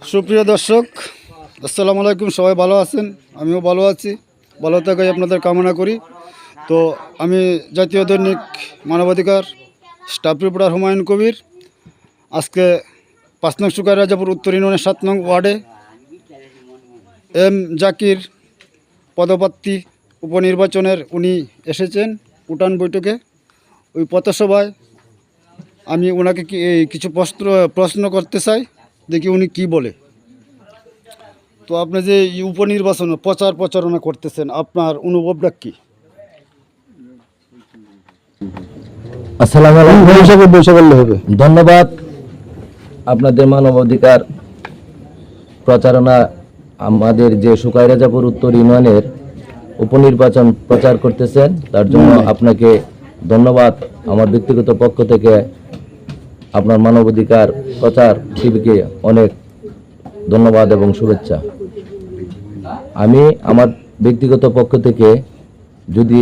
সুপ্রিয় দর্শক, আসসালামু আলাইকুম, সবাই ভালো আছেন? আমিও ভালো আছি। ভালো থাকাই আপনাদের কামনা করি। তো আমি জাতীয় দৈনিক মানবাধিকার, স্টাফ রিপোর্টার হুমায়ুন কবির। আজকে পাঁচ নং সুকার রাজাপুর উত্তর ইউনিয়নের সাত নং ওয়ার্ডে এম জাকির পদপ্রার্থী উপনির্বাচনের উনি এসেছেন উঠান বৈঠকে। ওই পথসভায় আমি ওনাকে কিছু প্রশ্ন প্রশ্ন করতে চাই। দেখি উনি কি বলে। তো আপনি যে উপনির্বাচন প্রচার প্রচারণা করতেছেন আপনার অনুভবটা কি? আসসালামু আলাইকুম। বৈশাখে বৈশাখ বললে হবে। ধন্যবাদ। আপনাদের মানবাধিকার প্রচারণা আমাদের যে সুকাই রাজাপুর উত্তর ইউনিয়নের উপনির্বাচন প্রচার করতেছেন তার জন্য আপনাকে ধন্যবাদ। আমার ব্যক্তিগত পক্ষ থেকে আপনার মানবাধিকার প্রচার টিভিকে অনেক ধন্যবাদ এবং শুভেচ্ছা। আমি আমার ব্যক্তিগত পক্ষ থেকে যদি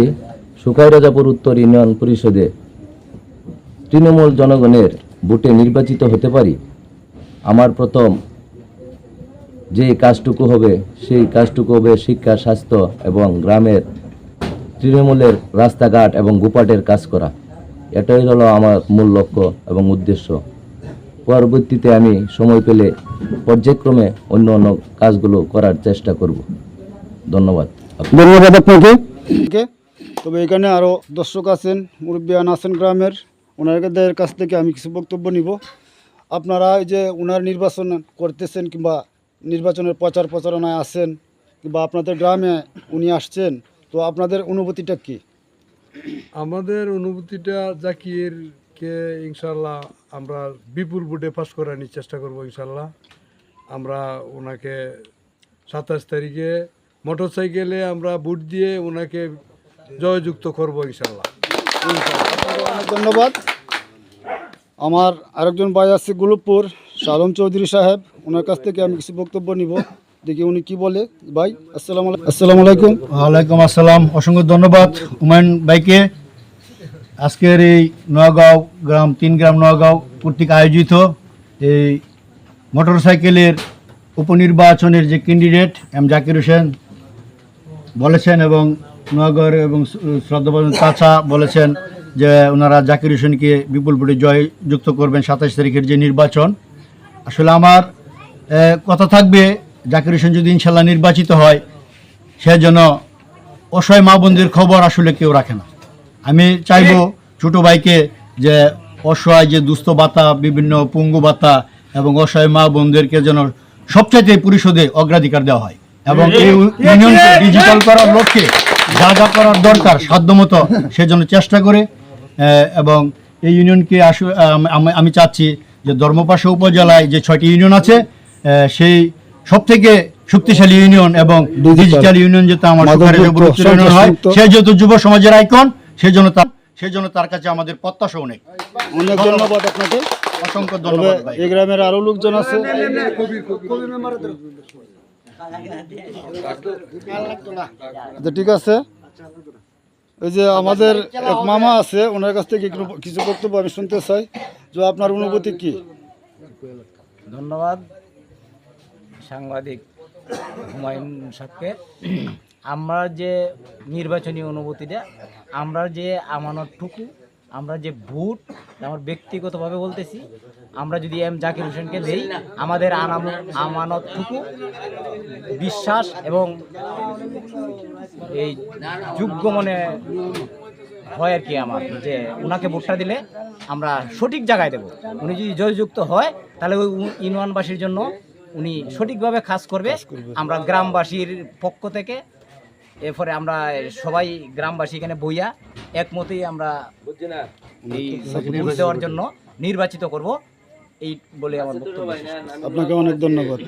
সুকাই রাজাপুর উত্তর ইউনিয়ন পরিষদে তৃণমূল জনগণের ভোটে নির্বাচিত হতে পারি, আমার প্রথম যে কাজটুকু হবে সেই কাজটুকু হবে শিক্ষা, স্বাস্থ্য এবং গ্রামের তৃণমূলের রাস্তাঘাট এবং গোপাটের কাজ করা। এটাই হলো আমার মূল লক্ষ্য এবং উদ্দেশ্য। পরবর্তীতে আমি সময় পেলে পর্যায়ক্রমে অন্য অন্য কাজগুলো করার চেষ্টা করব। ধন্যবাদ। ধন্যবাদ আপনাকে। তবে এখানে আরও দর্শক আছেন মুরব্বিয়ান আছেন গ্রামের। ওনাদের কাছ থেকে আমি কিছু বক্তব্য নিব। আপনারা এই যে ওনার নির্বাচন করতেছেন কিংবা নির্বাচনের প্রচার প্রচারণায় আসেন কিংবা আপনাদের গ্রামে উনি আসছেন তো আপনাদের অনুভূতিটা কি? আমাদের অনুভূতিটা জাকিরকে ইনশাল্লাহ আমরা বিপুল বুটে পাস করানোর চেষ্টা করব ইনশাল্লাহ আমরা ওনাকে সাতাশ তারিখে মোটর সাইকেলে আমরা বুট দিয়ে ওনাকে জয়যুক্ত করব ইনশাল্লাহ ধন্যবাদ। আমার আরেকজন ভাই আছে গুলুপুর শালম চৌধুরী সাহেব। ওনার কাছ থেকে আমি কিছু বক্তব্য নিব। দেখি উনি কি বলে। ভাই আসসালামু আসসালামু আলাইকুম। ওয়ালাইকুম আসসালাম। অসংখ্য ধন্যবাদ হুমায়ুন ভাইকে। আজকের এই নগাঁও গ্রাম তিন গ্রাম নগাঁও কর্তৃক আয়োজিত এই মোটরসাইকেলের উপনির্বাচনের যে ক্যান্ডিডেট এম জাকির হোসেন বলেছেন এবং নগর এবং শ্রদ্ধাভাজন চাচা বলেছেন যে ওনারা জাকির হোসেনকে বিপুল ভোটে জয় যুক্ত করবেন সাতাশ তারিখের যে নির্বাচন। আসলে আমার কথা থাকবে জাকির হোসেন যদি ইনশাল্লাহ নির্বাচিত হয় সে যেন অসহায় মা বোনদের খবর আসলে কেউ রাখে না। আমি চাইব ছোট ভাইকে যে অসহায় যে দুস্থ ভাতা বিভিন্ন পঙ্গু ভাতা এবং অসহায় মা বোনদেরকে যেন সবচাইতে পরিশোধে অগ্রাধিকার দেওয়া হয় এবং এই ইউনিয়নকে ডিজিটাল করার লক্ষ্যে যা যা করার দরকার সাধ্যমতো সেজন্য চেষ্টা করে এবং এই ইউনিয়নকে আসলে আমি- আমি চাচ্ছি যে ধর্মপাশা উপজেলায় যে ছয়টি ইউনিয়ন আছে সেই সব থেকে শক্তিশালী ইউনিয়ন এবং ডিজিটাল ইউনিয়ন যাতে আমার ইউনিয়ন হয় সে যেহেতু যুব সমাজের আইকন সেজন্য তার সেজন্য তার কাছে আমাদের প্রত্যাশা অনেক। অনেক ধন্যবাদ। আপনাকে। অসংখ্য ধন্যবাদ এই গ্রামের আরও লোকজন আছে। আচ্ছা, ঠিক আছে। ওই যে আমাদের এক মামা আছে ওনার কাছ থেকে কিছু বক্তব্য আমি শুনতে চাই। যে আপনার অনুভূতি কি? ধন্যবাদ। সাংবাদিক হুমায়ুন সাহেবকে, আমরা যে নির্বাচনী অনুভূতিটা, আমরা যে আমানতটুকু, আমরা যে ভোট, আমার ব্যক্তিগতভাবে বলতেছি, আমরা যদি এম জাকির হোসেনকে দেই, আমাদের আনাম- আমানতটুকু, বিশ্বাস এবং এই যোগ্য মনে হয় আর কি আমার, যে ওনাকে ভোটটা দিলে আমরা সঠিক জায়গায় দেব। উনি যদি জয়যুক্ত হয়, তাহলে ওই ইউনিয়নবাসীর জন্য উনি সঠিকভাবে কাজ করবে। আমরা গ্রামবাসীর পক্ষ থেকে এরপরে আমরা সবাই গ্রামবাসী এখানে বইয়া একমতেই আমরা এই দেওয়ার জন্য নির্বাচিত করব। এই বলে আমার বক্তব্য আপনাকে অনেক ধন্যবাদ।